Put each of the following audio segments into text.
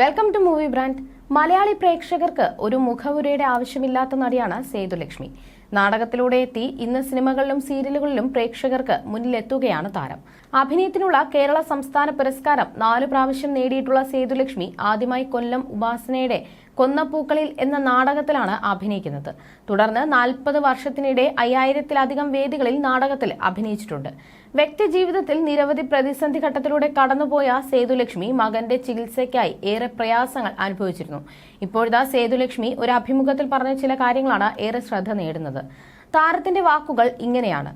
Welcome to movie brand Malayali പ്രേക്ഷകർക്ക് ഒരു മുഖവുരയുടെ ആവശ്യമില്ലാത്ത നടിയാണ് സേതുലക്ഷ്മി. നാടകത്തിലൂടെ എത്തി ഇന്ന് സിനിമകളിലും സീരിയലുകളിലും പ്രേക്ഷകർക്ക് മുന്നിലെത്തുകയാണ് താരം. അഭിനയത്തിനുള്ള കേരള സംസ്ഥാന പുരസ്കാരം നാലു പ്രാവശ്യം നേടിയിട്ടുള്ള സേതുലക്ഷ്മി ആദ്യമായി കൊല്ലം ഉപാസനയുടെ കൊന്നപ്പൂക്കളിൽ എന്ന നാടകത്തിലാണ് അഭിനയിക്കുന്നത്. തുടർന്ന് നാൽപ്പത് വർഷത്തിനിടെ അയ്യായിരത്തിലധികം വേദികളിൽ നാടകത്തിൽ അഭിനയിച്ചിട്ടുണ്ട്. വ്യക്തി ജീവിതത്തിൽ നിരവധി പ്രതിസന്ധി ഘട്ടത്തിലൂടെ കടന്നുപോയ സേതുലക്ഷ്മി മകന്റെ ചികിത്സയ്ക്കായി ഏറെ പ്രയാസങ്ങൾ അനുഭവിച്ചിരുന്നു. ഇപ്പോഴത്തെ സേതുലക്ഷ്മി ഒരു അഭിമുഖത്തിൽ പറഞ്ഞ ചില കാര്യങ്ങളാണ് ഏറെ ശ്രദ്ധ നേടുന്നത്. താരത്തിന്റെ വാക്കുകൾ ഇങ്ങനെയാണ്.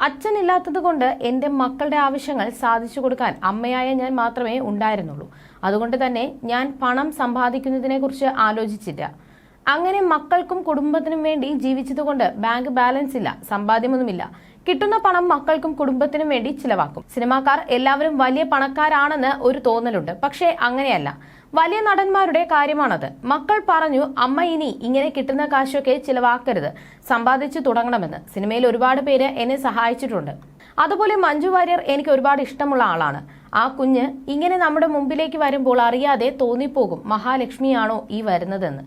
അച്ഛനില്ലാത്തതുകൊണ്ട് എന്റെ മക്കളുടെ ആവശ്യങ്ങൾ സാധിച്ചു കൊടുക്കാൻ അമ്മയായ ഞാൻ മാത്രമേ ഉണ്ടായിരുന്നുള്ളൂ. അതുകൊണ്ട് തന്നെ ഞാൻ പണം സമ്പാദിക്കുന്നതിനെക്കുറിച്ച് ആലോചിച്ചില്ല. അങ്ങനെ മക്കൾക്കും കുടുംബത്തിനും വേണ്ടി ജീവിച്ചതുകൊണ്ട് ബാങ്ക് ബാലൻസ് ഇല്ല സമ്പാദ്യമൊന്നുമില്ല. കിട്ടുന്ന പണം മക്കൾക്കും കുടുംബത്തിനും വേണ്ടി ചിലവാക്കും. സിനിമാക്കാർ എല്ലാവരും വലിയ പണക്കാരാണെന്ന് ഒരു തോന്നലുണ്ട്. പക്ഷേ അങ്ങനെയല്ല. വലിയ നടന്മാരുടെ കാര്യമാണത്. മക്കൾ പറഞ്ഞു അമ്മ ഇനി ഇങ്ങനെ കിട്ടുന്ന കാശൊക്കെ ചിലവാക്കരുത്. സമ്പാദിച്ചു തുടങ്ങണമെന്ന്. സിനിമയിൽ ഒരുപാട് പേര് എന്നെ സഹായിച്ചിട്ടുണ്ട്. അതുപോലെ മഞ്ജു വാര്യർ എനിക്ക് ഒരുപാട് ഇഷ്ടമുള്ള ആളാണ്. ആ കുഞ്ഞ് ഇങ്ങനെ നമ്മുടെ മുമ്പിലേക്ക് വരുമ്പോൾ അറിയാതെ തോന്നിപ്പോകും മഹാലക്ഷ്മിയാണോ ഈ വരുന്നതെന്ന്.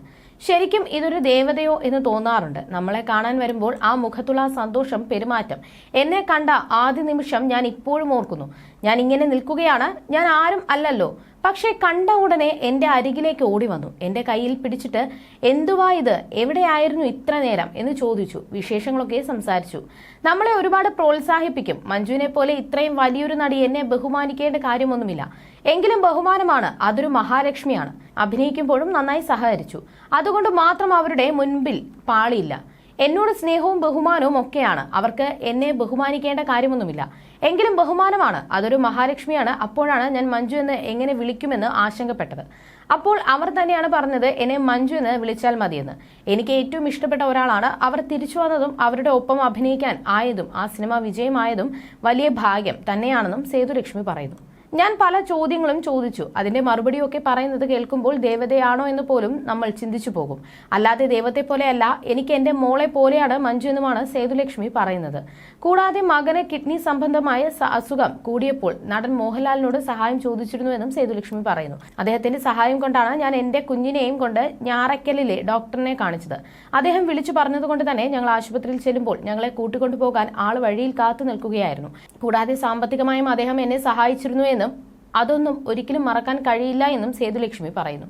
ശരിക്കും ഇതൊരു ദേവതയോ എന്ന് തോന്നാറുണ്ട്. നമ്മളെ കാണാൻ വരുമ്പോൾ ആ മുഖത്തുള്ള സന്തോഷം പെരുമാറ്റം എന്നെ കണ്ട ആദ്യ നിമിഷം ഞാൻ ഇപ്പോഴും ഓർക്കുന്നു. ഞാൻ ഇങ്ങനെ നിൽക്കുകയാണ്. ഞാൻ ആരും അല്ലല്ലോ. പക്ഷേ കണ്ട ഉടനെ എന്റെ അരികിലേക്ക് ഓടി വന്നു. എന്റെ കയ്യിൽ പിടിച്ചിട്ട് എന്തുവാ ഇത്? എവിടെയായിരുന്നു ഇത്ര നേരം? എന്ന് ചോദിച്ചു. വിശേഷങ്ങളൊക്കെ സംസാരിച്ചു. നമ്മളെ ഒരുപാട് പ്രോത്സാഹിപ്പിക്കും. മഞ്ജുവിനെ പോലെ ഇത്രയും വലിയൊരു നടി എന്നെ ബഹുമാനിക്കേണ്ട കാര്യമൊന്നുമില്ല. എങ്കിലും ബഹുമാനമാണ്. അതൊരു മഹാലക്ഷ്മിയാണ്. അഭിനയിക്കുമ്പോഴും നന്നായി സഹകരിച്ചു. അതുകൊണ്ട് മാത്രം അവരുടെ മുൻപിൽ പാളിയില്ല. എന്നോട് സ്നേഹവും ബഹുമാനവും ഒക്കെയാണ്. അവർക്ക് എന്നെ ബഹുമാനിക്കേണ്ട കാര്യമൊന്നുമില്ല. എങ്കിലും ബഹുമാനമാണ്. അതൊരു മഹാലക്ഷ്മിയാണ്. അപ്പോഴാണ് ഞാൻ മഞ്ജു എന്ന് എങ്ങനെ വിളിക്കുമെന്ന് ആശങ്കപ്പെട്ടത്. അപ്പോൾ അവർ തന്നെയാണ് പറഞ്ഞത് എന്നെ മഞ്ജു എന്ന് വിളിച്ചാൽ മതിയെന്ന്. എനിക്ക് ഏറ്റവും ഇഷ്ടപ്പെട്ട ഒരാളാണ്. അവർ തിരിച്ചു വന്നതും അവരുടെ ഒപ്പം അഭിനയിക്കാൻ ആയതും ആ സിനിമ വിജയമായതും വലിയ ഭാഗ്യം തന്നെയാണെന്നും സേതുലക്ഷ്മി പറയുന്നു. ഞാൻ പല ചോദ്യങ്ങളും ചോദിച്ചു. അതിന്റെ മറുപടിയൊക്കെ പറയുന്നത് കേൾക്കുമ്പോൾ ദേവതയാണോ എന്ന് പോലും നമ്മൾ ചിന്തിച്ചു പോകും. അല്ലാതെ ദൈവത്തെ പോലെയല്ല എനിക്ക് എന്റെ മോളെ പോലെയാണ് മഞ്ജു എന്നുമാണ് സേതുലക്ഷ്മി പറയുന്നത്. കൂടാതെ മകന് കിഡ്നി സംബന്ധമായ അസുഖം കൂടിയപ്പോൾ നടൻ മോഹൻലാലിനോട് സഹായം ചോദിച്ചിരുന്നു എന്നും സേതുലക്ഷ്മി പറയുന്നു. അദ്ദേഹത്തിന്റെ സഹായം കൊണ്ടാണ് ഞാൻ എന്റെ കുഞ്ഞിനെയും കൊണ്ട് ഞാറയ്ക്കലിലെ ഡോക്ടറിനെ കാണിച്ചത്. അദ്ദേഹം വിളിച്ചു പറഞ്ഞതുകൊണ്ട് തന്നെ ഞങ്ങൾ ആശുപത്രിയിൽ ചെല്ലുമ്പോൾ ഞങ്ങളെ കൂട്ടിക്കൊണ്ടുപോകാൻ ആൾ വഴിയിൽ കാത്തു നിൽക്കുകയായിരുന്നു. കൂടാതെ സാമ്പത്തികമായും അദ്ദേഹം എന്നെ സഹായിച്ചിരുന്നു എന്നും അതൊന്നും ഒരിക്കലും മറക്കാൻ കഴിയില്ല എന്നും സേതുലക്ഷ്മി പറയുന്നു.